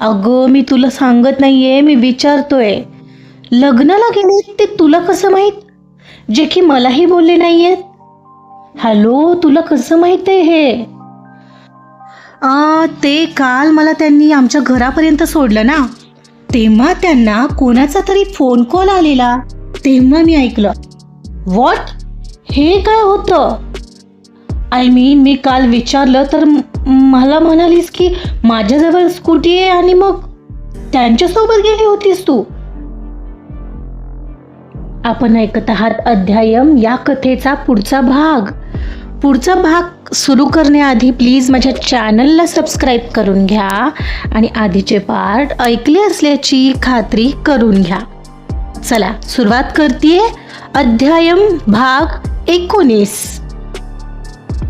अगं मी तुला सांगत नाहीये मी विचारतोय. लग्नाला गेले ते तुला कसं माहीत? जे की मलाही बोलले नाहीयेत. हॅलो तुला कसं माहीत आहे हे? आ, ते काल मला त्यांनी आमच्या घरापर्यंत सोडलं ना? तेव्हा त्यांना कोणाचा तरी फोन कॉल आलेला. तेव्हा मी ऐकलं. व्हॉट हे काय होतं? आय मीन मी काल विचारलं तर मला म्हणालीस की माझ्याजवळ स्कूटी आहे आणि मग त्यांच्यासोबत गेली होतीस तू. आपण ऐकत आहात अध्यायम या कथेचा पुढचा भाग. पुढचा भाग सुरू करण्याआधी प्लीज माझ्या चॅनलला सबस्क्राईब करून घ्या आणि आधीचे पार्ट ऐकले असल्याची खात्री करून घ्या. चला सुरुवात करते अध्यायम भाग एकोणीस.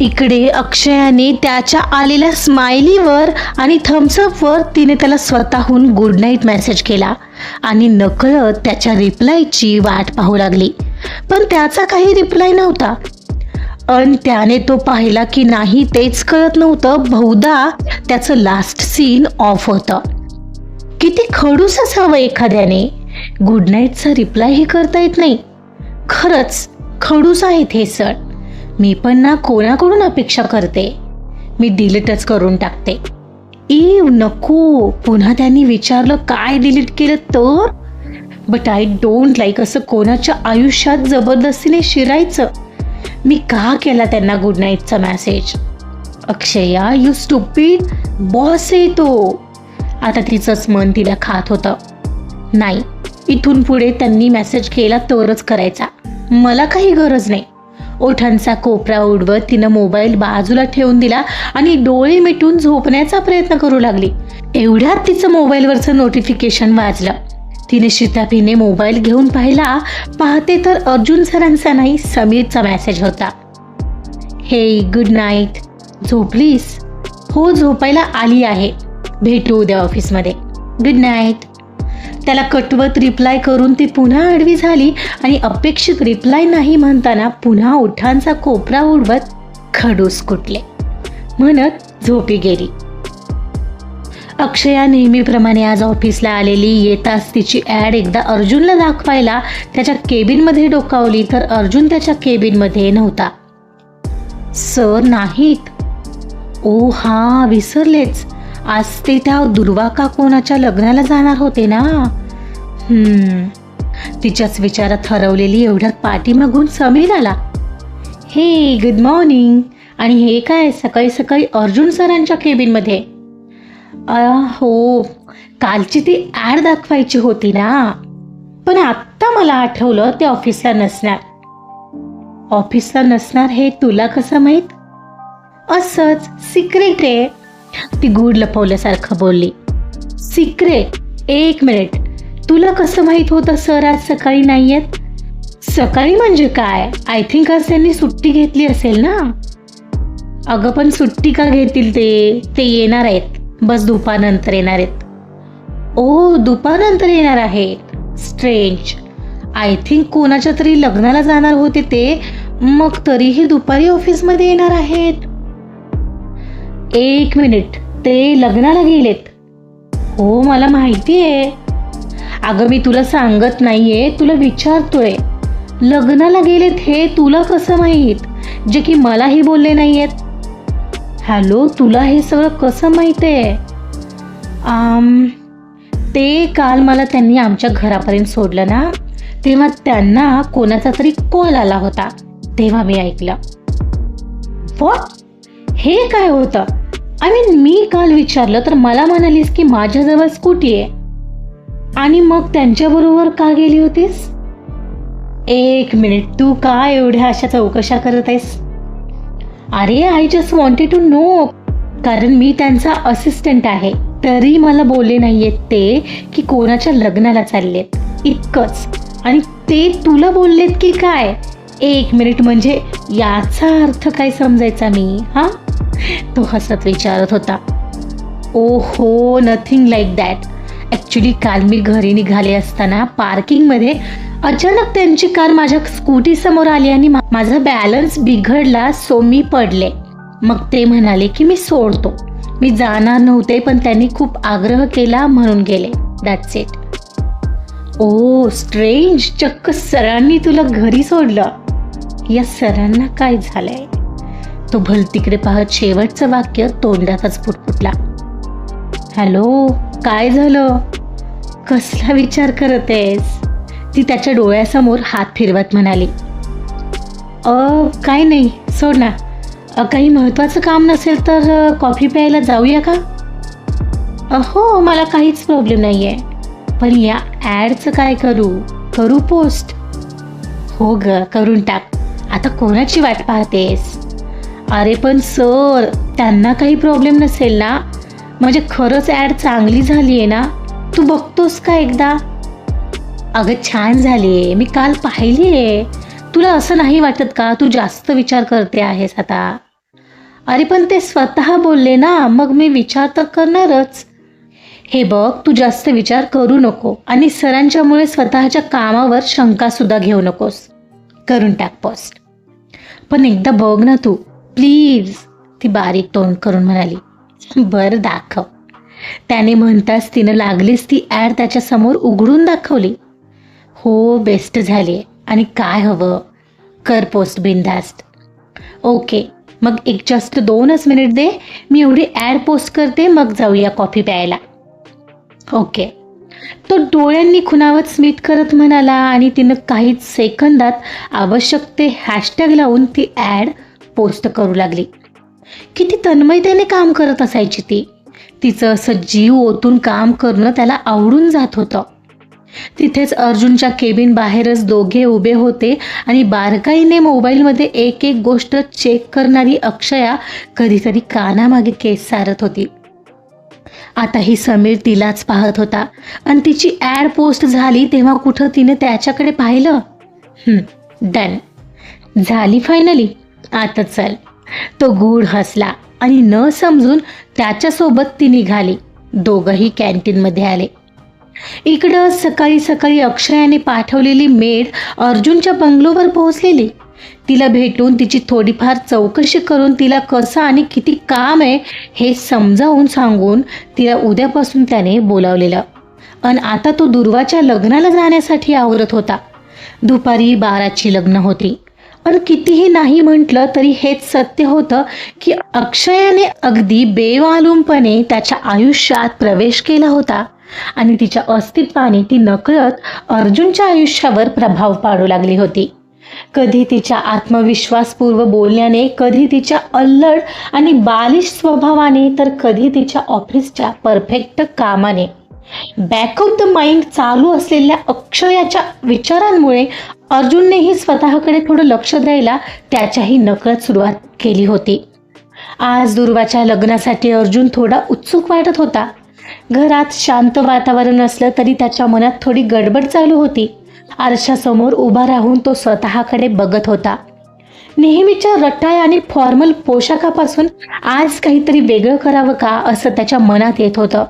इकडे अक्षयाने त्याच्या आलेल्या स्माइलीवर आणि थम्सअपवर तिने त्याला स्वतःहून गुड नाईट मेसेज केला. आणि नकळत त्याच्या रिप्लायची वाट पाहू लागली. पण त्याचा काही रिप्लाय नव्हता. अन त्याने तो पाहिला की नाही तेच कळत नव्हतं. बहुधा त्याचं लास्ट सीन ऑफ होतं. किती खडूस असावं एखाद्याने. गुड नाईटचा रिप्लायही करता येत नाही. खरंच खडूस आहेत हे सण. मी पण ना कोणाकडून अपेक्षा करते? मी डिलीटच करून टाकते. ई नको. पुन्हा त्यांनी विचारलं काय डिलीट केलं तर? बट आय डोंट लाईक असं कोणाच्या आयुष्यात जबरदस्तीने शिरायचं. मी का केला त्यांना good नाईटचा message Akshaya you stupid boss आहे तो. आता तिचंच मन तिला खात होतं. नाही इथून पुढे त्यांनी मेसेज केला तरच करायचा. मला काही गरज नाही. ओठांचा कोपरा उडवत तिनं मोबाईल बाजूला ठेवून दिला आणि डोळे मिटून झोपण्याचा प्रयत्न करू लागली. एवढ्यात तिचं मोबाईलवरचं नोटिफिकेशन वाजलं. तिने शिताफीने मोबाईल घेऊन पाहिला. पाहते तर अर्जुन सरांचा नाही समीरचा मेसेज होता. हे गुड नाईट झोपलीस? हो झोपायला आली आहे. भेटू उद्या ऑफिसमध्ये गुड नाईट त्याला कटवत रिप्लाय करून ती पुन्हा आडवी झाली आणि अपेक्षित रिप्लाय नाही म्हणताना पुन्हा ओठांचा कोपरा उडवत खडूस कुटले म्हणत झोपी गेली. अक्षया नेहमीप्रमाणे आज ऑफिसला आलेली येताच तिची ॲड एकदा अर्जुनला दाखवायला त्याच्या केबिनमध्ये डोकावली तर अर्जुन त्याच्या केबिनमध्ये नव्हता. सर नाहीत. ओ हा विसरलेच. आज ते त्या दुर्वाका कोणाच्या लग्नाला जाणार होते ना? तिच्याच विचारात हरवलेली एवढ्यात पाठीमागून समीर आला. हे गुड मॉर्निंग आणि हे काय सकाळी सकाळी अर्जुन सरांच्या केबिनमध्ये हो कालची ती ॲड दाखवायची होती ना. पण आत्ता मला आठवलं ते ऑफिसला नसणार. ऑफिसला नसणार हे तुला कसं माहीत? असंच सिक्रेट आहे. ती गूढ लपवल्यासारखं बोलली. सिक्रेट एक मिनिट. तुला कसं माहीत होतं सर आज सकाळी नाही आहेत सकाळी म्हणजे काय? आय थिंक आज त्यांनी सुट्टी घेतली असेल ना? अगं पण सुट्टी का घेतील ते? ते येणार आहेत. बस दुपारनंतर येणार आहेत. ओ दुपारनंतर येणार आहेत? स्ट्रेंज आय थिंक कोणाच्या तरी लग्नाला जाणार होते ते. मग तरीही दुपारी ऑफिसमध्ये येणार आहेत. एक मिनिट. ते लग्नाला गेलेत. हो मला माहिती आहे अगं मी तुला सांगत नाहीये तुला विचारतोय. लग्नाला गेलेत हे तुला कसं माहीत? जे की मलाही बोलले नाहीयेत. हॅलो तुला हे सगळं कसं माहीत आहे ते काल मला त्यांनी आमच्या घरापर्यंत सोडलं ना तेव्हा त्यांना कोणाचा तरी कॉल आला होता तेव्हा मी ऐकलं. हे काय होतं? आय मीन मी काल विचारलं तर मला म्हणालीस की माझ्याजवळ स्कूटी आहे? आणि मग त्यांच्याबरोबर का गेली होतीस? एक मिनिट तू का एवढ्या अशा चौकशा करत आहेस? अरे I just wanted to know कारण मी त्यांचा असिस्टंट आहे. तरी मला बोलले नाहीयेत ते की कोणाच्या लग्नाला चाललेत. इतकंच. आणि ते तुला बोललेत की काय? एक मिनिट म्हणजे याचा अर्थ काय समजायचा मी? हां? तो हसत विचारत होता. ओ हो नथिंग लाईक दॅट ॲक्च्युली काल मी घरी निघाले असताना पार्किंगमध्ये अचानक त्यांची कार माझ्या स्कूटी समोर आली आणि माझा बॅलन्स बिघडला सो मी पडले. मग ते म्हणाले की मी सोडतो. मी जाणार नव्हते पण त्यांनी खूप आग्रह केला म्हणून गेले. दॅट्स इट ओ स्ट्रेंज चक्क सरांनी तुला घरी सोडलं. या सरांना काय झालंय? तो भलतीकडे पाहत शेवटचं वाक्य तोंडातच फुटफुटला हॅलो काय झालं? कसला विचार करत आहेस ती त्याच्या डोळ्यासमोर हात फिरवत म्हणाली. अ काय नाही सोड ना. काही महत्त्वाचं काम नसेल तर कॉफी प्यायला जाऊया का? हो मला काहीच प्रॉब्लेम नाही आहे पण या ॲडचं काय करू? करू पोस्ट. हो ग करून टाक. आता कोणाची वाट पाहतेस? अरे पण सर त्यांना काही प्रॉब्लेम नसेल ना? म्हणजे खरंच ॲड चांगली झाली आहे ना? तू बघतोस का एकदा? अगं छान झाली आहे मी काल पाहिली आहे तुला असं नाही वाटत का तू जास्त विचार करते आहेस आता? अरे पण ते स्वतः बोलले ना मग मी विचार तर करणारच. हे बघ तू जास्त विचार करू नको आणि सरांच्यामुळे स्वतःच्या कामावर शंकासुद्धा घेऊ नकोस. करून टाक पोस्ट पण एकदा बघ ना तू प्लीज ती बारीक तोंड करून म्हणाली बरं दाखव. त्याने म्हणताच तिनं लागलीच ती ॲड त्याच्यासमोर उघडून दाखवली. हो बेस्ट झाली आणि काय हवं? कर पोस्ट बिनधास्त. ओके मग एक जस्ट दोनच मिनिट दे. मी एवढी ॲड पोस्ट करते मग जाऊया कॉफी प्यायला. ओके. तो डोळ्यांनी खुणावत स्मित करत म्हणाला आणि तिनं काही सेकंदात आवश्यक ते हॅशटॅग लावून ती ॲड पोस्ट करू लागली. किती तन्मयतेने काम करत असायची ती. तिचं असं जीव ओतून काम करणं त्याला आवडून जात होतं. तिथेच अर्जुनच्या केबिन बाहेरच दोघे उभे होते आणि बारकाईने मोबाईलमध्ये एक एक गोष्ट चेक करणारी अक्षया कधीतरी कानामागे केस सारत होती. आता ही समीर तिलाच पाहत होता आणि तिची ॲड पोस्ट झाली तेव्हा कुठं तिने त्याच्याकडे पाहिलं? डन. झाली फायनली आता चल. तो गूढ हसला आणि न समजून त्याच्यासोबत ती निघाली. दोघंही कॅन्टीनमध्ये आले. इकडं सकाळी सकाळी अक्षयाने पाठवलेली मेड अर्जुनच्या बंगलोवर पोहोचलेली. तिला भेटून तिची थोडीफार चौकशी करून तिला कसं आणि किती काम आहे हे समजावून सांगून तिला उद्यापासून त्याने बोलावलेलं. अन आता तो दुर्वाच्या लग्नाला जाण्यासाठी आवरत होता. दुपारी बाराची लग्न होती. पण कितीही नाही म्हटलं तरी हेच सत्य होतं की अक्षयाने अगदी बेवालूमपणे त्याच्या आयुष्यात प्रवेश केला होता आणि तिच्या अस्तित्वाने ती नकळत अर्जुनच्या आयुष्यावर प्रभाव पाडू लागली होती. कधी तिच्या आत्मविश्वासपूर्व बोलण्याने कधी तिच्या अल्लड आणि बालिश स्वभावाने तर कधी तिच्या ऑफिसच्या परफेक्ट कामाने. बॅक ऑफ द माइंड चालू असलेल्या अक्षयाच्या विचारांमुळे अर्जुननेही स्वतःकडे थोडं लक्ष द्यायला त्याच्याही नकळत सुरुवात केली होती. आज दुर्वाच्या लग्नासाठी अर्जुन थोडा उत्सुक वाटत होता. घरात शांत वातावरण असलं तरी त्याच्या मनात थोडी गडबड चालू होती. आरशासमोर उभा राहून तो स्वतःकडे बघत होता. नेहमीच्या रटाय आणि फॉर्मल पोशाखापासून आज काहीतरी वेगळं करावं का असं त्याच्या मनात येत होतं.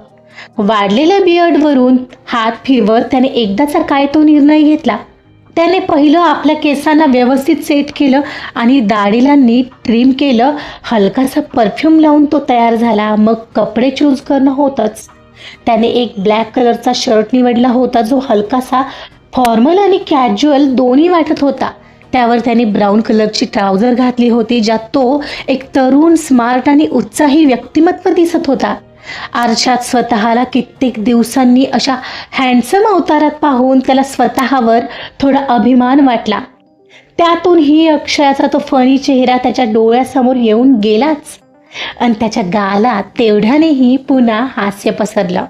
वाढलेल्या बियर्डवरून हात फिरवत त्याने एकदाचा काय तो निर्णय घेतला? त्याने पहिलं आपल्या केसांना व्यवस्थित सेट केलं आणि दाढीला नीट ट्रिम केलं. हलकासा परफ्यूम लावून तो तयार झाला. मग कपडे चूज करणं होतंच. त्याने एक ब्लॅक कलरचा शर्ट निवडला होता जो हलकासा फॉर्मल आणि कॅज्युअल दोन्ही वाटत होता. त्यावर त्याने ब्राऊन कलरची ट्राउझर घातली होती ज्यात तो एक तरुण स्मार्ट आणि उत्साही व्यक्तिमत्व दिसत होता. आरशात स्वतःला कित्येक दिवसांनी अशा हँडसम अवतारात पाहून त्याला स्वतःवर थोडा अभिमान वाटला. त्यातून ही अक्षयाचा तो फणी चेहरा त्याच्या डोळ्यासमोर येऊन गेलाच. आणि त्याच्या गालात तेवढ्यानेही पुन्हा हास्य पसरलं.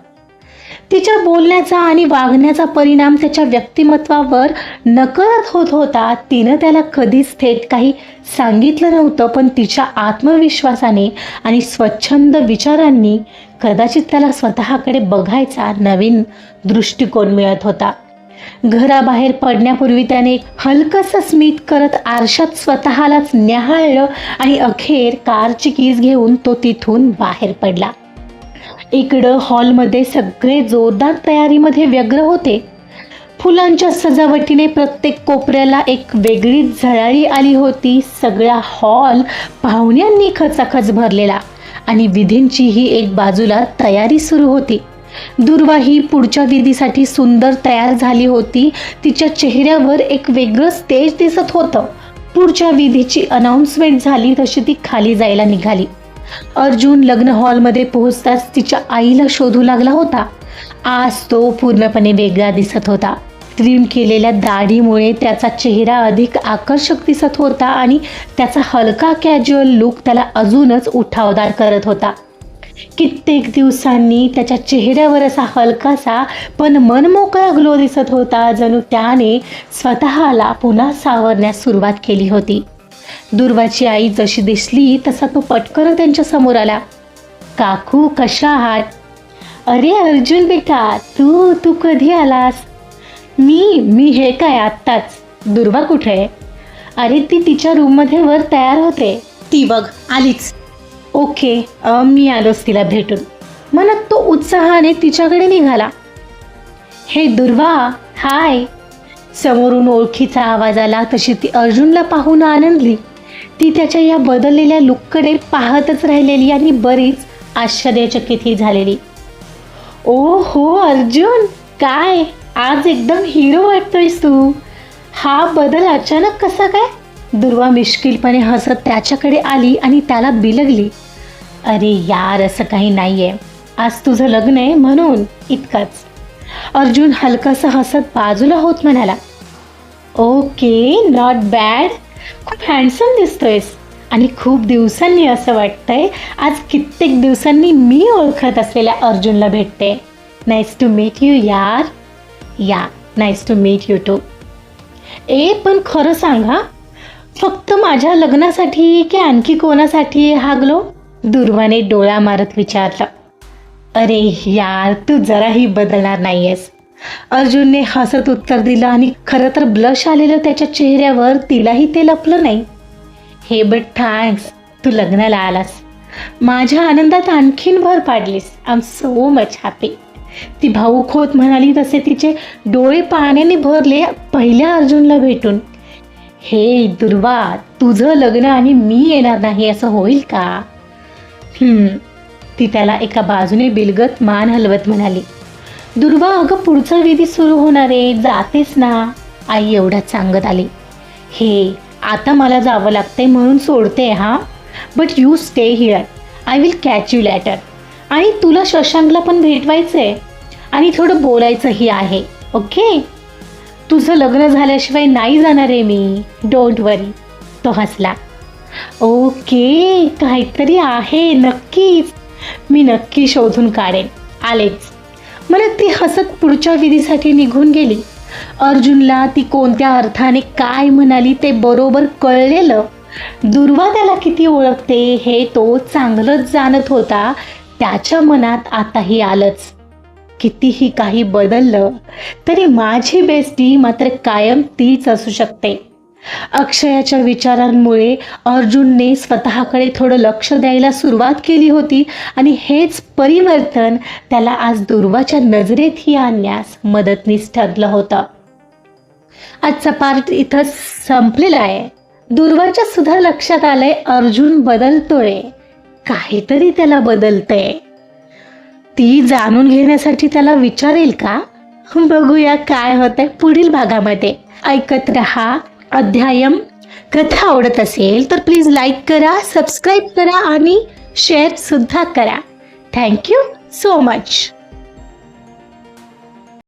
तिच्या बोलण्याचा आणि वागण्याचा परिणाम त्याच्या व्यक्तिमत्वावर नकळत होत होता. तिनं त्याला कधीच थेट काही सांगितलं नव्हतं पण तिच्या आत्मविश्वासाने आणि स्वच्छंद विचारांनी कदाचित त्याला स्वतःकडे बघायचा नवीन दृष्टिकोन मिळत होता. घराबाहेर पडण्यापूर्वी त्याने हलकंसं स्मित करत आरशात स्वतःलाच न्याहाळलं आणि अखेर कारची कीज घेऊन तो तिथून बाहेर पडला. इकडं हॉलमध्ये सगळे जोरदार तयारीमध्ये व्यग्र होते. फुलांच्या सजावटीने प्रत्येक कोपऱ्याला एक वेगळीच झळाळी आली होती. सगळा हॉल पाहुण्यांनी खचाखच भरलेला आणि विधींचीही एक बाजूला तयारी सुरू होती. दुर्वा ही पुढच्या विधीसाठी सुंदर तयार झाली होती. तिच्या चेहऱ्यावर एक वेगळं स्टेज दिसत होतं. पुढच्या विधीची अनाऊन्समेंट झाली तशी ती खाली जायला निघाली. अर्जुन लग्न हॉलमध्ये पोहोचताच तिच्या आईला शोधू लागला होता. आज तो पूर्णपणे वेगळा दिसत होता. ट्रिम केलेल्या दाढीमुळे त्याचा चेहरा अधिक आकर्षक दिसत होता आणि त्याचा हलका कॅज्युअल लुक त्याला अजूनच उठावदार करत होता. कित्येक दिवसांनी त्याच्या चेहऱ्यावर असा हलकासा पण मनमोकळा ग्लो दिसत होता जणू त्याने स्वतःला पुन्हा सावरण्यास सुरुवात केली होती. दुर्वाची आई जशी दिसली तसा तो पटकन त्यांच्यासमोर आला. काकू कशा आहात? अरे अर्जुन बेटा तू तू कधी आलास? मी मी हे काय आत्ताच? दुर्वा कुठे? आहे अरे ती तिच्या रूममध्ये वर तयार होते. ती बघ आलीच. ओके अ, मी आलोच तिला भेटून. मनात तो उत्साहाने तिच्याकडे निघाला. हे दुर्वा हाय. समोरून ओळखीचा आवाज आला तशी ती अर्जुनला पाहून आनंदली. ती त्याच्या या बदललेल्या लुककडे पाहतच राहिलेली आणि बरीच आश्चर्यचकितही झालेली. ओ हो अर्जुन! काय? आज एकदम हिरो वाटतोयस तू. हा बदल अचानक कसा काय? दुर्वा मिश्किलपणे हसत त्याच्याकडे आली आणि त्याला बिलगली. अरे यार असं काही नाही आहे आज तुझं लग्न आहे म्हणून इतकंच. अर्जुन हलकासा हसत बाजूला होत म्हणाला ओके नॉट बॅड खूप हँडसम दिसतोयस आणि खूप दिवसांनी असं वाटतंय आज कित्येक दिवसांनी मी ओळखत असलेल्या अर्जुनला भेटते. नाईस टू मीट यू यार. या nice to meet you too ए पण खरं सांगा फक्त माझ्या लग्नासाठी की आणखी कोणासाठी हागलो? दुर्वाने डोळा मारत विचारलं. अरे यार तू जराही बदलणार नाहीयेस. अर्जुनने हसत उत्तर दिलं आणि खरं तर ब्लश आलेलं त्याच्या चेहऱ्यावर तिलाही ते लपलं नाही. हे बट थँक्स तू लग्नाला आलास. माझ्या आनंदात आणखीन भर पाडलीस. I am so much happy ती भाऊक होत म्हणाली तसे तिचे डोळे पाण्याने भरले पहिल्या अर्जुनला भेटून. हे दुर्वा तुझं लग्न आणि मी येणार नाही असं होईल का? ती त्याला एका बाजूने बिलगत मान हलवत म्हणाली दुर्वा अगं पुढचं विधी सुरू होणार आहे जातेस ना. आई एवढ्यात सांगत आली हे आता मला जावं लागतंय म्हणून सोडते हा? But you stay here I will catch you later आणि तुला शशांकला पण भेटवायचं आहे आणि थोडं बोलायचंही आहे ओके तुझं लग्न झाल्याशिवाय नाही जाणार आहे मी. डोंट वरी तो हसला ओके काहीतरी आहे नक्कीच. मी नक्की शोधून काढेन. आलेच. मला ती हसत पुढच्या विधीसाठी निघून गेली. अर्जुनला ती कोणत्या अर्थाने काय म्हणाली ते बरोबर कळलेलं. दुर्वा त्याला किती ओळखते हे तो चांगलंच जाणत होता. त्याच्या मनात आताही आलंच. कितीही काही बदललं तरी माझी बेस्टी मात्र कायम तीच असू शकते. अक्षयाच्या विचारांमुळे अर्जुनने स्वतःकडे थोडं लक्ष द्यायला सुरुवात केली होती आणि हेच परिवर्तन त्याला आज दुर्वाच्या नजरेतही आणण्यास मदतनीस ठरलं होतं. आजचा पार्ट इथं संपलेला आहे. दुर्वाच्या सुद्धा लक्षात आलंय अर्जुन बदलतोय. काहीतरी त्याला बदलतंय. ती जाणून घेण्यासाठी त्याला विचारेल का? बघूया काय होतंय पुढील भागामध्ये. ऐकत रहा. अध्यायम कथा आवडत असेल तर प्लीज लाईक करा सबस्क्राईब करा आणि शेअर सुद्धा करा. Thank you so much.